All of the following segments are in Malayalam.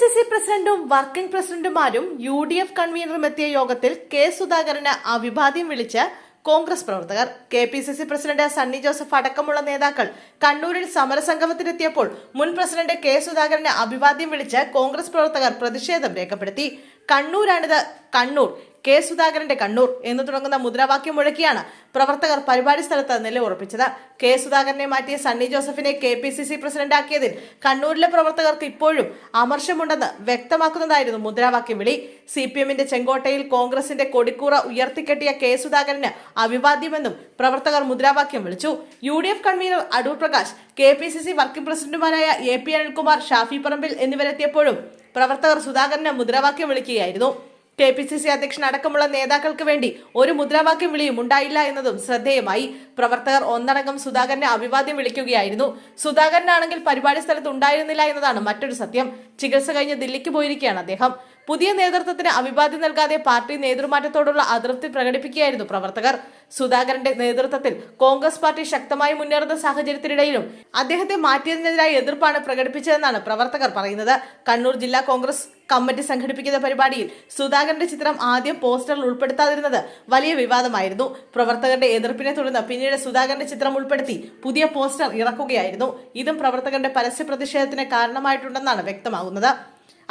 സി സി പ്രസിഡന്റും വർക്കിംഗ് പ്രസിഡന്റുമാരും യു ഡി എഫ് കൺവീനറും എത്തിയ യോഗത്തിൽ കെ സുധാകരന് അഭിവാദ്യം വിളിച്ച് കോൺഗ്രസ് പ്രവർത്തകർ. K P C C president Sunny Joseph അടക്കമുള്ള നേതാക്കൾ കണ്ണൂരിൽ സമരസംഗമത്തിനെത്തിയപ്പോൾ മുൻ പ്രസിഡന്റ് കെ സുധാകരന് അഭിവാദ്യം വിളിച്ച് കോൺഗ്രസ് പ്രവർത്തകർ പ്രതിഷേധം രേഖപ്പെടുത്തി. കണ്ണൂരാണിത് കണ്ണൂർ കെ സുധാകരന്റെ കണ്ണൂർ എന്ന് തുടങ്ങുന്ന മുദ്രാവാക്യം മുഴക്കിയാണ് പ്രവർത്തകർ പരിപാടി സ്ഥലത്ത് നിലയുറപ്പിച്ചത്. കെ സുധാകരനെ മാറ്റിയ സണ്ണി ജോസഫിനെ കെ പി സി സി പ്രസിഡന്റാക്കിയതിൽ കണ്ണൂരിലെ പ്രവർത്തകർക്ക് ഇപ്പോഴും അമർഷമുണ്ടെന്ന് വ്യക്തമാക്കുന്നതായിരുന്നു മുദ്രാവാക്യം വിളി. സി പി എമ്മിന്റെ ചെങ്കോട്ടയിൽ കോൺഗ്രസിന്റെ കൊടിക്കൂറ ഉയർത്തിക്കെട്ടിയ കെ സുധാകരന് അവിവാദ്യമെന്നും പ്രവർത്തകർ മുദ്രാവാക്യം വിളിച്ചു. U D F convenor Adoor Prakash K P C C working പ്രസിഡന്റുമാരായ എ പി അനിൽകുമാർ ഷാഫി പറമ്പിൽ എന്നിവരെത്തിയപ്പോഴും പ്രവർത്തകർ സുധാകരന് മുദ്രാവാക്യം വിളിക്കുകയായിരുന്നു. കെ പി സി സി അധ്യക്ഷൻ അടക്കമുള്ള നേതാക്കൾക്ക് വേണ്ടി ഒരു മുദ്രാവാക്യം വിളിയും ഉണ്ടായില്ല എന്നതും ശ്രദ്ധേയമായി. പ്രവർത്തകർ ഒന്നടങ്കം സുധാകരനെ അഭിവാദ്യം വിളിക്കുകയായിരുന്നു. സുധാകരനാണെങ്കിൽ പരിപാടി സ്ഥലത്ത് ഉണ്ടായിരുന്നില്ല എന്നതാണ് മറ്റൊരു സത്യം. ചികിത്സ കഴിഞ്ഞ് ദില്ലിക്ക് പോയിരിക്കുകയാണ് അദ്ദേഹം. പുതിയ നേതൃത്വത്തിന് അഭിവാദ്യം നൽകാതെ പാർട്ടി നേതൃമാറ്റത്തോടുള്ള അതൃപ്തി പ്രകടിപ്പിക്കുകയായിരുന്നു പ്രവർത്തകർ. സുധാകരന്റെ നേതൃത്വത്തിൽ കോൺഗ്രസ് പാർട്ടി ശക്തമായി മുന്നേറുന്ന സാഹചര്യത്തിനിടയിലും അദ്ദേഹത്തെ മാറ്റിയതിനെതിരായ എതിർപ്പാണ് പ്രകടിപ്പിച്ചതെന്നാണ് പ്രവർത്തകർ പറയുന്നത്. കണ്ണൂർ ജില്ലാ കോൺഗ്രസ് കമ്മിറ്റി സംഘടിപ്പിക്കുന്ന പരിപാടിയിൽ സുധാകരന്റെ ചിത്രം ആദ്യം പോസ്റ്ററിൽ ഉൾപ്പെടുത്താതിരുന്നത് വലിയ വിവാദമായിരുന്നു. പ്രവർത്തകരുടെ എതിർപ്പിനെ തുടർന്ന് പിന്നീട് സുധാകരന്റെ ചിത്രം ഉൾപ്പെടുത്തി പുതിയ പോസ്റ്റർ ഇറക്കുകയായിരുന്നു. ഇതും പ്രവർത്തകരുടെ പരസ്യ പ്രതിഷേധത്തിന് കാരണമായിട്ടുണ്ടെന്നാണ് വ്യക്തമാകുന്നത്.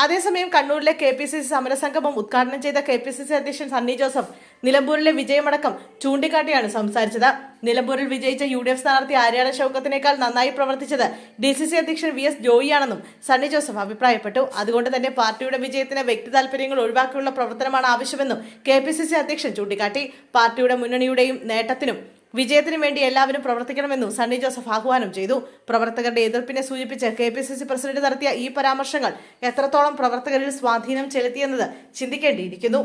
അതേസമയം കണ്ണൂരിലെ കെ പി സി സി സമരസംഗമം ഉദ്ഘാടനം ചെയ്ത കെ പി സി സി അധ്യക്ഷൻ സണ്ണി ജോസഫ് നിലമ്പൂരിലെ വിജയമടക്കം ചൂണ്ടിക്കാട്ടിയാണ് സംസാരിച്ചത്. നിലമ്പൂരിൽ വിജയിച്ച യു ഡി എഫ് സ്ഥാനാർത്ഥി ആര്യാട ശൗക്കത്തിനേക്കാൾ നന്നായി പ്രവർത്തിച്ചത് ഡി സി സി അധ്യക്ഷൻ വി എസ് ജോയിയാണെന്നും സണ്ണി ജോസഫ് അഭിപ്രായപ്പെട്ടു. അതുകൊണ്ട് തന്നെ പാർട്ടിയുടെ വിജയത്തിന് വ്യക്തി താൽപര്യങ്ങൾ ഒഴിവാക്കിയുള്ള പ്രവർത്തനമാണ് ആവശ്യമെന്നും കെ പി സി സി അധ്യക്ഷൻ ചൂണ്ടിക്കാട്ടി. പാർട്ടിയുടെ മുന്നണിയുടെയും നേട്ടത്തിനും വിജയത്തിനു വേണ്ടി എല്ലാവരും പ്രവർത്തിക്കണമെന്നും സണ്ണി ജോസഫ് ആഹ്വാനം ചെയ്തു. പ്രവർത്തകരുടെ എതിർപ്പിനെ സൂചിപ്പിച്ച് K P C C president നടത്തിയ ഈ പരാമർശങ്ങൾ എത്രത്തോളം പ്രവർത്തകരിൽ സ്വാധീനം ചെലുത്തിയെന്നത് ചിന്തിക്കേണ്ടിയിരിക്കുന്നു.